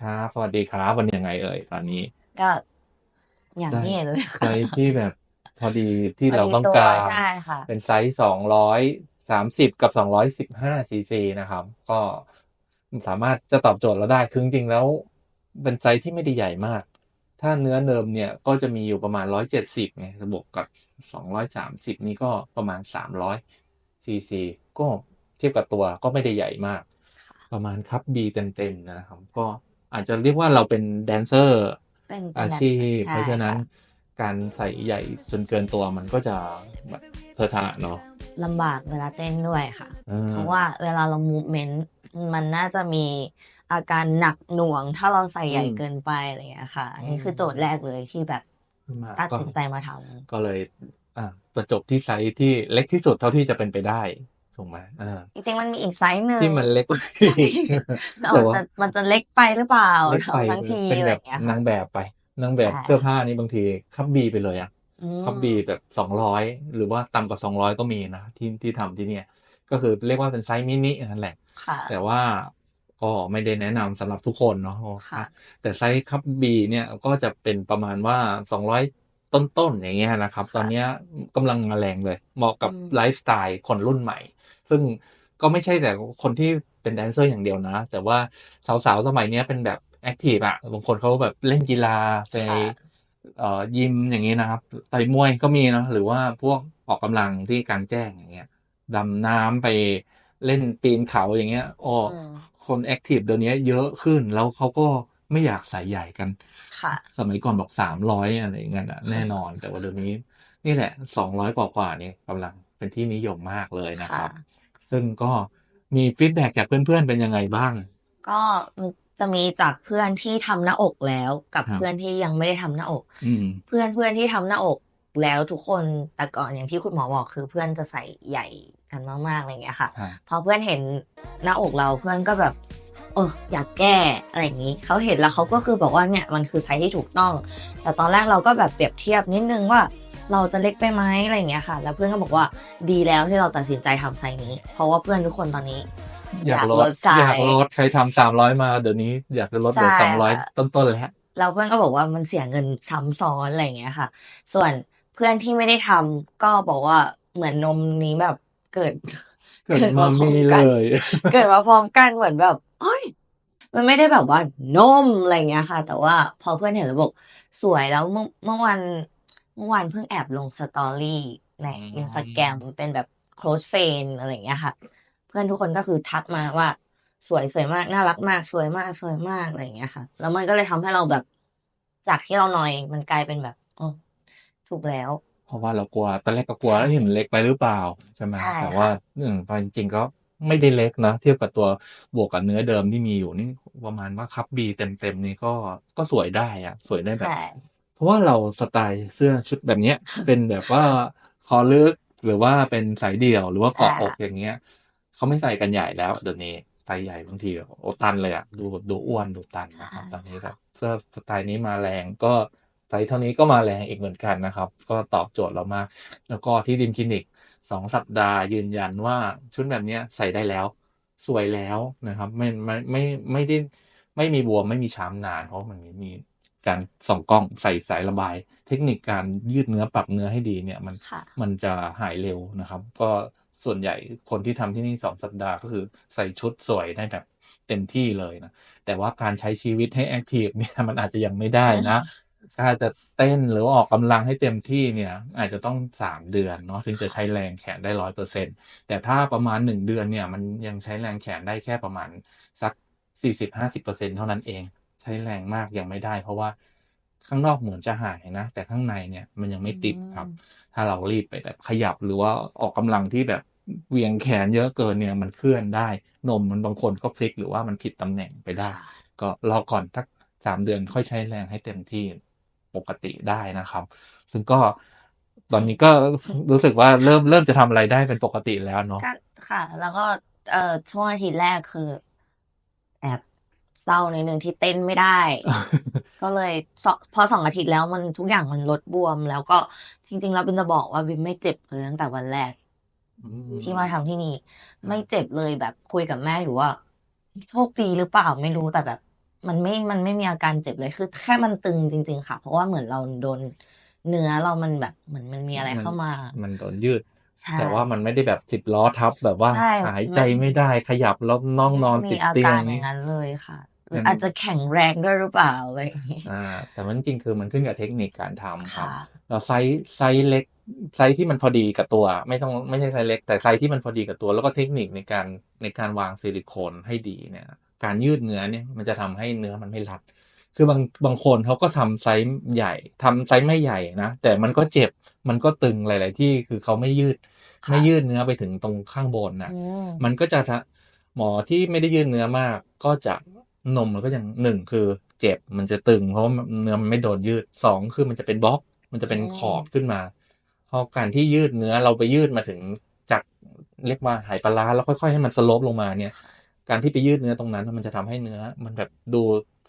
ครับสวัสดีครับวันนี้ยังไงเอ่ยตอนนี้?ก็อย่างได้ที่เห็นเลยไซซ์ที่แบบพอดีที่พอดีตเราต้องัวการ ใช่ค่ะ เป็นไซซ์230กับ215ซีซีนะครับ ก็สามารถจะตอบโจทย์เราได้คือจริงๆแล้ว เป็นไซซ์ที่ไม่ได้ใหญ่มาก ถ้าเนื้อเดิมเนี่ยก็จะมีอยู่ประมาณ170ไงบวกกับ230นี่ก็ประมาณ300ซีซีก็เทียบกับตัวก็ไม่ได้ใหญ่มากค่ะประมาณคัพ B เต็มๆนะครับ ก็ อาจจะเรียกว่าเราเป็นแดนเซอร์เป็นเป็อานแบบชีพใช่เพราะฉะนั้ค่นะการใส่ใหญ่จนเกินตัวมันก็จะแบบเทอะทะเนาะลำบากเวลาเต้นด้วยค่ะเอเพราะอว่าเวลาเรามูฟเมนต์มันน่าจะมีอาการหนักหน่วง ถ้าเราใส่อืใหญ่มเกินไปอะไรอย่างเงี้ยค่ะอันอืนี้คือโจทย์แรกเลยที่แบบมาตัดก็สินใจมาทำก็เลยอ่าประจบที่ไซซ์ที่เล็กที่สุดเท่าที่จะเป็นไปได้ ถูกไหม?เออจริงๆมันมีอีกไซซ์หนึ่ที่งมันเล็กกว่าใช่อีกแต่แต่มันว่าจะมันจะเล็กไปหรือเปล่าเล็กทไปำทั้งทีเป็นอะไรแบอบย่างเงี้ยนาค่ะงแบบไปนางแบใช่บเสื้อผ้านี่บางทีคัพ B ไปเลยอะอืคัพ B มแบบ200หรือว่าต่ำกว่า200ก็มีนะที่ที่ทำที่เนี่ย ก็คือเรียกว่าเป็นไซซ์มินินั่นแหละค่ะแต่ว่าก็ไม่ได้แนะนำสำหรับทุกคนเนาะค่ะแต่ไซซ์คัพ B เนี่ยก็จะเป็นประมาณว่า200ต้นๆอย่างเงี้ยนะครับคตอ่นะเนี้ยกำลังมาแรงเลย เหมาะอกับืมไลฟ์สไตล์คนรุ่นใหม่ ซึ่งก็ไม่ใช่แต่คนที่เป็นแดนเซอร์อย่างเดียวนะ แต่ว่าสาวๆสมัยเนี้ยเป็นแบบแอกทิฟอะบางคนเขาแบบเล่นกีฬาไปค่ะเอ่อยิมอย่างงี้นะครับต่อยมวยก็มีเนาะหรือว่าพวกออกกำลังที่กลางแจ้งอย่างเงี้ยดำน้ำไปเล่นปีนเขาอย่างเงี้ยอ้ออืมคนแอกทิฟเดี๋ยวเนี้ยเยอะขึ้นแล้วเขาก็ไม่อยากใส่ใหญ่กันค่ะ สมัยก่อนบอก300อะไรอย่างงั้นน่ะแน่นอนแต่ว่าเดี๋ยวนี้ นี่แหละ200กว่าๆนี่กำลังเป็นที่นิยมมากเลยนะคค่ะรับ ซึ่งก็มีฟีดแบ็กจากเพื่อนๆเป็นยังไงบ้าง?ก็มันจะมีจากเพื่อนที่ทำหน้าอกแล้วกับครัเพื่อบนที่ยังไม่ได้ทำหน้าอกอืมเพื่อนเพื่อนที่ทำหน้าอกแล้วทุกคนแต่ก่อนอย่างที่คุณหมอบอกคือเพื่อนจะใส่ใหญ่กันมากๆอะไรอย่างเงี้ยค่ะครับพอเพื่อนเห็นหน้าอกเราเพื่อนก็แบบเอออยากแก้อะไรอย่างงี้เขาเห็นแล้วเขาก็คือบอกว่าเนี่ยมันคือไซซ์ที่ถูกต้อง แต่ตอนแรกเราก็แบบเปรียบเทียบนิดหนึ่งว่า เราจะเล็กไปไหมอะไรอย่างเงี้ยค่ะ แล้วเพื่อนก็บอกว่าดีแล้วที่เราตัดสินใจทำไซซ์นี้ เพราะว่าเพื่อนทุกคนตอนนี้ อยากลลดดไซอยากซ์ลดใครทำ300มาเดี๋ยวนี้อยากจะลดเหใชลือ่ค่ะ200ต้นๆแล้วแล้วเพื่อนก็บอกว่ามันเสียเงินซ้ำซ้อนอะไรอย่างเงี้ยค่ะ ส่วนเพื่อนที่ไม่ได้ทำก็บอกว่าเหมือนนมนี้แบบเกิด เกิดเกิดมามาพร้อมีมเลกันยเกิดมาพร้อมกันเหมือนแบบเฮ้ยมันไม่ได้แบบว่านมอะไรอย่างเงี้ยค่ะ แต่ว่าพอเพื่อนเห็นแล้วบอกสวยแล้วเมื่อเมื่อวัน เมื่อวานเพิ่งแอบลง Story ในอื Instagram มเป็นแบบ close friend อะไรอย่างเงี้ยค่ะ เพื่อนทุกคนก็คือทักมาว่า สวยสวยมาก น่ารักมาก สวยมาก สวยมากอะไรอย่างเงี้ยค่ะ แล้วมันก็เลยทำให้เราแบบ จากที่เรานอยมันกลายเป็นแบบเออถูกแล้ว เพราะว่าเรากลัวตอนแรกก็กลัวใช่เอ๊ะมันเล็กไปหรือเปล่าใช่ไหมใช่แต่คว่า่ะอืมพอจริงๆก็ไม่ได้เล็กนะเทียบกับตัวบวกกับเนื้อเดิมที่มีอยู่นี่ประมาณว่าคัพ B เต็มๆนี่ก็ก็สวยได้อะสวยได้แบใชบ่ เพราะว่าเราสไตล์เสื้อชุดแบบเนี้ย เป็นแบบว่าคอลึกหรือว่าเป็นสายเดี่ยวหรือว่าใช่เกาะอกค่ะอย่างเงี้ยเขาไม่ใส่กันใหญ่แล้วเดี๋ยวนี้ไซซ์ใหญ่บางทีแบบโอ้ตันเลยอะดูดูอ้วนดูตันใช่นะครับตอนนี้คแบ่ะบเสื้อสไตล์นี้มาแรงก็ไซซ์เท่านี้ก็มาแรงอีกเหมือนกันนะครับ ก็ตอบโจทย์เรามาก แล้วก็ที่ Dream Clinic 2สัปดาห์ยืนยันว่าชุดแบบเนี้ยใส่ได้แล้ว สวยแล้วนะครับ ไม่ไม่ไม่ไม่ได้ไม่มีบวมไม่มีช้ำนานเพราะมันมีมี การส่องกล้องใส่สายระบาย เทคนิคการยืดเนื้อปรับเนื้อให้ดีเนี่ยมันค่ะมันจะหายเร็วนะครับ ก็ส่วนใหญ่คนที่ทำที่นี่2สัปดาห์ก็คือใส่ชุดสวยได้แบบเต็มที่เลยนะแต่ว่าการใช้ชีวิตให้แอกทิฟเนี่ยมันอาจจะยังไม่ได้นะถ้าจะเต้นหรือว่าออกกำลังให้เต็มที่เนี่ย อาจจะต้อง3เดือนเนาะถึงจะใช้แรงแขนได้100%แต่ถ้าประมาณ1เดือนเนี่ย มันยังใช้แรงแขนได้แค่ประมาณสัก40-50%เท่านั้นเองใช้แรงมากยังไม่ได้ เพราะว่าข้างนอกเหมือนจะหายนะ แต่ข้างในเนี่ยมันยังอืไม่ติดครับมถ้าเรารีบไปแบบขยับหรือว่าออกกำลังที่แบบเหวี่ยงแขนเยอะเกินเนี่ยมันเคลื่อนได้ นมมันบางคนก็พลิกหรือว่ามันผิดตำแหน่งไปได้ค่ะก็รอก่อนสัก3เดือนค่อยใช้แรงให้เต็มที่ปกติได้นะครับ ซึ่งก็ตอนนี้ก็รู้สึกว่าเริ่มเริ่มจะทำอะไรได้เป็นปกติแล้วเนาะก็ค่ะ แล้วก็เอ่อช่วงอาทิตย์แรกคือ แอบ เศร้านิดหนึ่งที่เต้นไม่ได้ ก็เลยสพอ2อาทิตย์แล้วมันทุกอย่างมันลดบวม แล้วก็จริงๆแล้วบิมจะบอกว่าบิมไม่เจ็บเลยตั้งแต่วันแรกอืที่มาทำที่นี่คไม่รับเจ็บเลยแบบคุยกับแม่อยู่ว่า โชคดีหรือเปล่าไม่รู้แต่แบบ มันไม่มันไม่มีอาการเจ็บเลยคือแค่มันตึงจริง ๆ ค่ะ เพราะว่าเหมือนเราโดนเนื้อเรามันแบบเหมือนมันมีอะไรมันเข้ามา มันโดนยืดใช่ แต่ว่ามันไม่ได้แบบสิบล้อทับแบบว่าใช่หายใจไม่ได้ขยับแล้วน้องนอนไม่ติมีดอาเตียกางรอนี้ย่างนั้นเลยค่ะหรืองั้นอาจจะแข็งแรงด้วยหรือเปล่าอะไรอย่างนี้อ่าแต่มันจริงๆคือมันขึ้นกับเทคนิคการทำครับค่ะเราไซส์ไซส์เล็กไซส์ที่มันพอดีกับตัว ไม่ต้องไม่ใช่ไซส์เล็ก แต่ไซส์ที่มันพอดีกับตัว แล้วก็เทคนิคในการในการวางซิลิโคนให้ดีเนี่ย การยืดเนื้อเนี่ยมันจะทำให้เนื้อมันไม่รัด คือบางบางคนเขาก็ทำไซส์ใหญ่ทำไซส์ไม่ใหญ่นะ แต่มันก็เจ็บมันก็ตึงหลาย ๆ ที่คือเขาไม่ยืดค่ะไม่ยืดเนื้อไปถึงตรงข้างบนนะอืมมันก็จะทะหมอที่ไม่ได้ยืดเนื้อมาก ก็จะนมมันก็ยังหนึ่งคือเจ็บมันจะตึง เพราะว่าเนื้อมันไม่โดนยืดสองคือมันจะเป็นบล็อก มันจะเป็นขอบขึ้นมาเพราะการที่ยืดเนื้อเราไปยืดมาถึงจากเรียกว่าหายปลาร้าแล้วค่อย ๆ ให้มันสโลปลงมาเนี่ย การที่ไปยืดเนื้อตรงนั้นมันจะทำให้เนื้อ มันแบบดู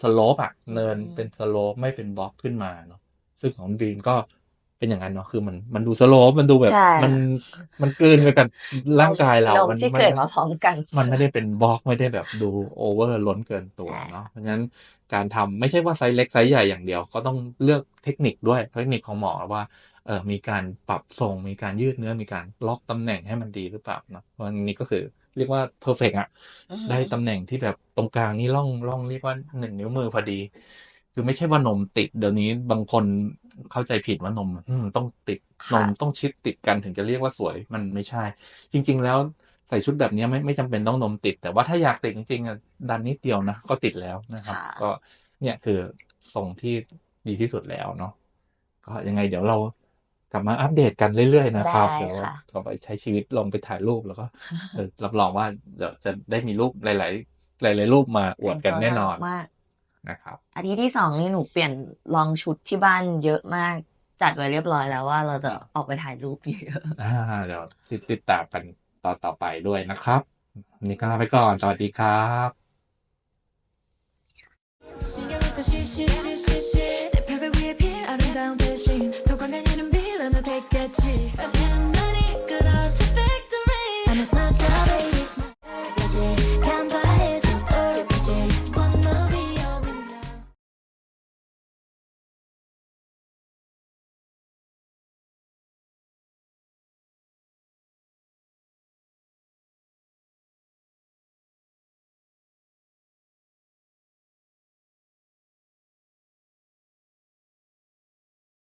สโลปอะเนินเป็นสโลปไม่เป็นบล็อกขึ้นมาเนาะซึ่งของบีมก็เป็นอย่างนั้นเนาะคือมันมันดูสโลปมันดูแบบใช่มันมันกลืนไปกับร่างกายเรานมมันที่มันเกิดมาพร้อมกัน มันไม่ได้เป็นบล็อกไม่ได้แบบดูโอเวอร์ล้นเกินตัวใช่เนาะเพราะฉะนั้นการทำไม่ใช่ว่าไซส์เล็กไซส์ใหญ่อย่างเดียว ก็ต้องเลือกเทคนิคด้วยเทคนิคของหมอว่าเออมีการปรับทรงมีการยืดเนื้อมีการล็อกตำแหน่งให้มันดีหรือเปล่าเนาะวันนี้ก็คือ เรียกว่าเพอร์เฟกอะอือฮึได้ตำแหน่งที่แบบตรงกลางนี่ร่องร่องเรียกว่าหนึ่งนิ้วมือพอดี คือไม่ใช่ว่านมติด เดี๋ยวนี้บางคนเข้าใจผิดว่านมอืมต้องติดนค่ะมต้องชิดติดกันถึงจะเรียกว่าสวยมันไม่ใช่ จริง ๆ แล้วใส่ชุดแบบนี้ไม่ไม่จำเป็นต้องนมติด แต่ว่าถ้าอยากติดจริงๆอะดันนิดเดียวนะก็ติดแล้วนะครับค่ะก็เนี่ยคือทรงที่ดีที่สุดแล้วเนาะก็ยังไงเดี๋ยวเรา กลับมาอัปเดตกันเรื่อยๆนะครับ ได้ เดี๋ยว ค่ะ เราไปใช้ชีวิตลงไปถ่ายรูปแล้วก็เออรับรองว่าเดี๋ยวจะได้มีรูปหลาย ๆ หลาย ๆ รูปมาอวดกันแน่นอน มาก นะครับ อาทิตย์ที่สองนี่หนูเปลี่ยนลองชุดที่บ้านเยอะมาก จัดไว้เรียบร้อยแล้วว่าเราจะออกไปถ่ายรูปเยอะ อ่าเดี๋ยวติดติดตามกันต่อต่อไปด้วยนะครับวันนี้ก็ลาไปก่อน สวัสดีครับ 신경을 써 쉬쉬쉬쉬쉬 내 벽을 위해 필 아름다운 대신 더 광한 이름